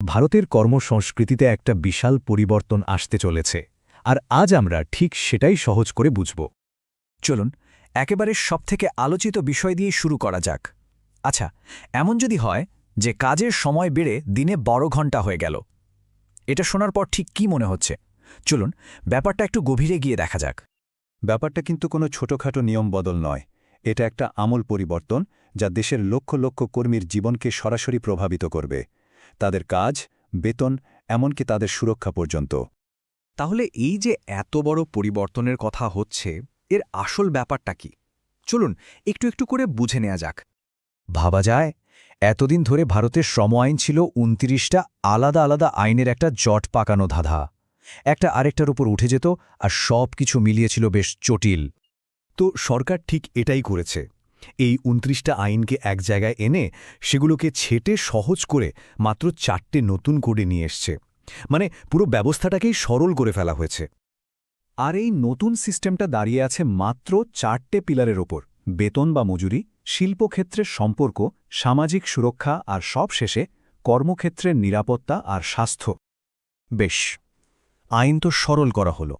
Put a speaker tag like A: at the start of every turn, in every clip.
A: ভারতের কর্মসংস্কৃতিতে একটা বিশাল পরিবর্তন আসতে চলেছে, আর আজ আমরা ঠিক সেটাই সহজ করে বুঝব।
B: চলুন, একেবারে সবথেকে আলোচিত বিষয় দিয়ে শুরু করা যাক। আচ্ছা এমন যদি হয় যে কাজের সময় বেড়ে দিনে বারো ঘণ্টা হয়ে গেল। এটা শোনার পর ঠিক কি মনে হচ্ছে? চলুন, ব্যাপারটা একটু গভীরে গিয়ে দেখা যাক।
C: ব্যাপারটা কিন্তু কোনো ছোটখাটো নিয়ম বদল নয়। এটা একটা আমূল পরিবর্তন যা দেশের লক্ষ লক্ষ কর্মীর জীবনকে সরাসরি প্রভাবিত করবে। তাদের কাজ, বেতন, এমনকি তাদের সুরক্ষা পর্যন্ত।
D: তাহলে এই যে এত বড় পরিবর্তনের কথা হচ্ছে, এর আসল ব্যাপারটা কি? চলুন একটু একটু করে বুঝে নেওয়া যাক।
B: ভাবা যায়, এতদিন ধরে ভারতের শ্রম আইন ছিল উনতিরিশটা আলাদা আলাদা আইনের একটা জট পাকানো ধাঁধা। একটা আরেকটার উপর উঠে যেত আর সব কিছু মিলিয়েছিল বেশ জটিল।
A: তো সরকার ঠিক এটাই করেছে। এই উনত্রিশটা আইনকে এক জায়গায় এনে সেগুলোকে ছেটে সহজ করে মাত্র চারটে নতুন কোডে নিয়ে এসছে। মানে পুরো ব্যবস্থাটাকেই সরল করে ফেলা হয়েছে। আর এই নতুন সিস্টেমটা দাঁড়িয়ে আছে মাত্র চারটে পিলারের ওপর। বেতন বা মজুরি, শিল্পক্ষেত্রের সম্পর্ক, সামাজিক সুরক্ষা আর সব শেষে কর্মক্ষেত্রের নিরাপত্তা আর স্বাস্থ্য। বেশ, আইন তো সরল করা হলো।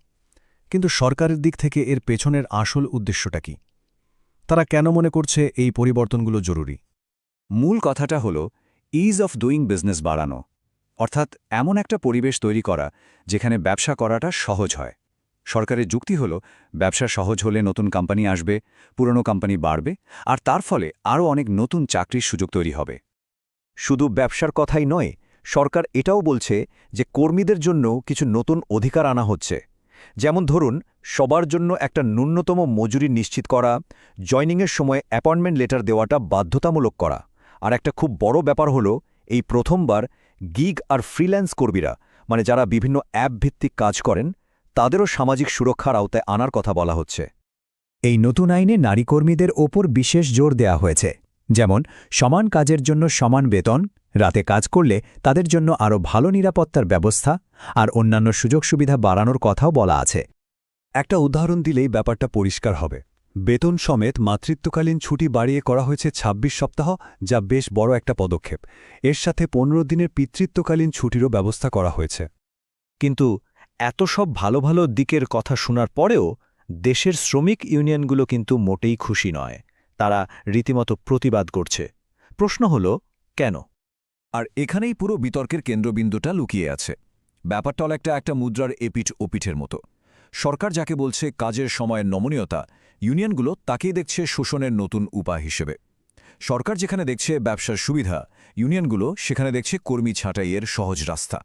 A: কিন্তু সরকারের দিক থেকে এর পেছনের আসল উদ্দেশ্যটা কি? তারা কেন মনে করছে এই পরিবর্তনগুলো জরুরি?
C: মূল কথাটা হল ইজ অফ ডুইং বিজনেস বাড়ানো। অর্থাৎ, এমন একটা পরিবেশ তৈরি করা যেখানে ব্যবসা করাটা সহজ হয়। সরকারের যুক্তি হল, ব্যবসা সহজ হলে নতুন কোম্পানি আসবে, পুরনো কোম্পানি বাড়বে, আর তার ফলে আরও অনেক নতুন চাকরির সুযোগ তৈরি হবে।
E: শুধু ব্যবসার কথাই নয়, সরকার এটাও বলছে যে কর্মীদের জন্য কিছু নতুন অধিকার আনা হচ্ছে। যেমন ধরুন, সবার জন্য একটা ন্যূনতম মজুরি নিশ্চিত করা, জয়নিংয়ের সময় অ্যাপয়েন্টমেন্ট লেটার দেওয়াটা বাধ্যতামূলক করা। আর একটা খুব বড় ব্যাপার হলো, এই প্রথমবার গিগ আর ফ্রিল্যান্স কর্মীরা মানে যারা বিভিন্ন অ্যাপ ভিত্তিক কাজ করেন, তাদেরও সামাজিক সুরক্ষার আওতায় আনার কথা বলা হচ্ছে।
B: এই নতুন আইনে নারী কর্মীদের ওপর বিশেষ জোর দেয়া হয়েছে। যেমন, সমান কাজের জন্য সমান বেতন রাতে কাজ করলে তাদের জন্য আরও ভালো নিরাপত্তার ব্যবস্থা আর অন্যান্য সুযোগ সুবিধা বাড়ানোর কথাও বলা আছে।
C: একটা উদাহরণ দিলেই ব্যাপারটা পরিষ্কার হবে। বেতন সমেত মাতৃত্বকালীন ছুটি বাড়িয়ে করা হয়েছে ২৬ সপ্তাহ, যা বেশ বড় একটা পদক্ষেপ। এর সাথে পনেরো দিনের পিতৃত্বকালীন ছুটিরও ব্যবস্থা করা হয়েছে।
E: কিন্তু এত সব ভালো ভালো দিকের কথা শোনার পরেও দেশের শ্রমিক ইউনিয়নগুলো কিন্তু মোটেই খুশি নয়। তারা রীতিমতো প্রতিবাদ করছে। প্রশ্ন হল, কেন?
F: আর এখানেই পুরো বিতর্কের কেন্দ্রবিন্দুটা লুকিয়ে আছে। ব্যাপারটা একটা একটা মুদ্রার এপিঠ ওপিঠের মতো। সরকার যাকে বলছে কাজের সময়ের নমনীয়তা, ইউনিয়নগুলো তাকেই দেখছে শোষণের নতুন উপায় হিসেবে। সরকার যেখানে দেখছে ব্যবসার সুবিধা, ইউনিয়নগুলো সেখানে দেখছে কর্মী ছাঁটাইয়ের সহজ রাস্তা।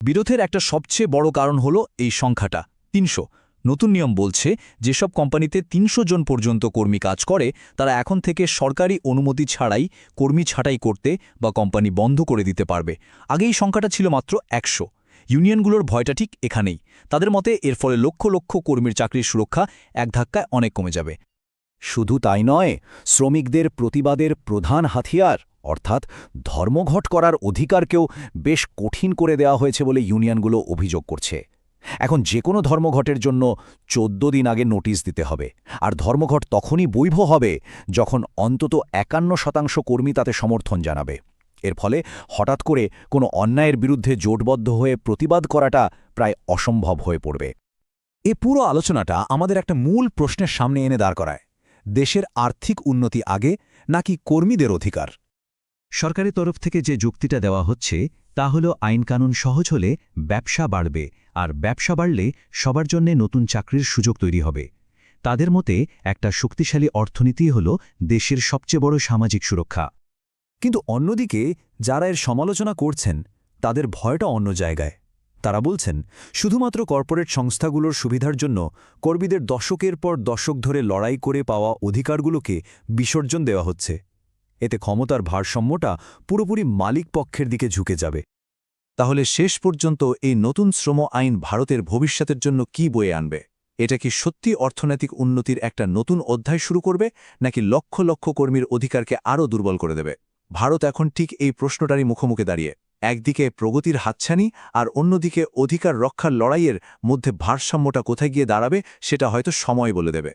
D: বিরোধের একটা সবচেয়ে বড় কারণ হল এই সংখ্যাটা, তিনশো। নতুন নিয়ম বলছে, যেসব কোম্পানিতে তিনশো জন পর্যন্ত কর্মী কাজ করে, তারা এখন থেকে সরকারি অনুমতি ছাড়াই কর্মী ছাঁটাই করতে বা কোম্পানি বন্ধ করে দিতে পারবে। আগে এই সংখ্যাটা ছিল মাত্র একশো। ইউনিয়নগুলোর ভয়টা ঠিক এখানেই। তাদের মতে এর ফলে লক্ষ লক্ষ কর্মীর চাকরির সুরক্ষা এক ধাক্কায় অনেক কমে যাবে।
E: শুধু তাই নয়, শ্রমিকদের প্রতিবাদের প্রধান হাতিয়ার, অর্থাৎ ধর্মঘট করার অধিকারকেও বেশ কঠিন করে দেওয়া হয়েছে বলে ইউনিয়নগুলো অভিযোগ করছে। এখন যে কোনো ধর্মঘটের জন্য চোদ্দ দিন আগে নোটিশ দিতে হবে। আর ধর্মঘট তখনই বৈধ হবে যখন অন্তত একান্ন শতাংশ কর্মী তাতে সমর্থন জানাবে। এর ফলে হঠাৎ করে কোনো অন্যায়ের বিরুদ্ধে জোটবদ্ধ হয়ে প্রতিবাদ করাটা প্রায় অসম্ভব হয়ে পড়বে।
B: এ পুরো আলোচনাটা আমাদের একটা মূল প্রশ্নের সামনে এনে দাঁড় করায়। দেশের আর্থিক উন্নতি আগে নাকি কর্মীদের অধিকার?
G: সরকারের তরফ থেকে যে যুক্তিটা দেওয়া হচ্ছে, তা হল আইনকানুন সহজ হলে ব্যবসা বাড়বে। আর ব্যবসা বাড়লে সবার জন্য নতুন চাকরির সুযোগ তৈরি হবে। তাদের মতে একটা শক্তিশালী অর্থনীতি হল দেশের সবচেয়ে বড় সামাজিক সুরক্ষা।
A: কিন্তু অন্যদিকে যারা এর সমালোচনা করছেন, তাদের ভয়টা অন্য জায়গায়। তারা বলছেন, শুধুমাত্র কর্পোরেট সংস্থাগুলোর সুবিধার জন্য কর্মীদের দশকের পর দশক ধরে লড়াই করে পাওয়া অধিকারগুলোকে বিসর্জন দেওয়া হচ্ছে। এতে ক্ষমতার ভারসাম্যটা পুরোপুরি মালিক পক্ষের দিকে ঝুঁকে যাবে।
C: তাহলে শেষ পর্যন্ত এই নতুন শ্রম আইন ভারতের ভবিষ্যতের জন্য কি বয়ে আনবে? এটা কি সত্যি অর্থনৈতিক উন্নতির একটা নতুন অধ্যায় শুরু করবে, নাকি লক্ষ লক্ষ কর্মীর অধিকারকে আরও দুর্বল করে দেবে? ভারত এখন ঠিক এই প্রশ্নটারই মুখোমুখি দাঁড়িয়ে। একদিকে প্রগতির হাতছানি আর অন্যদিকে অধিকার রক্ষার লড়াইয়ের মধ্যে ভারসাম্যটা কোথায় গিয়ে দাঁড়াবে, সেটা হয়তো সময় বলে দেবে।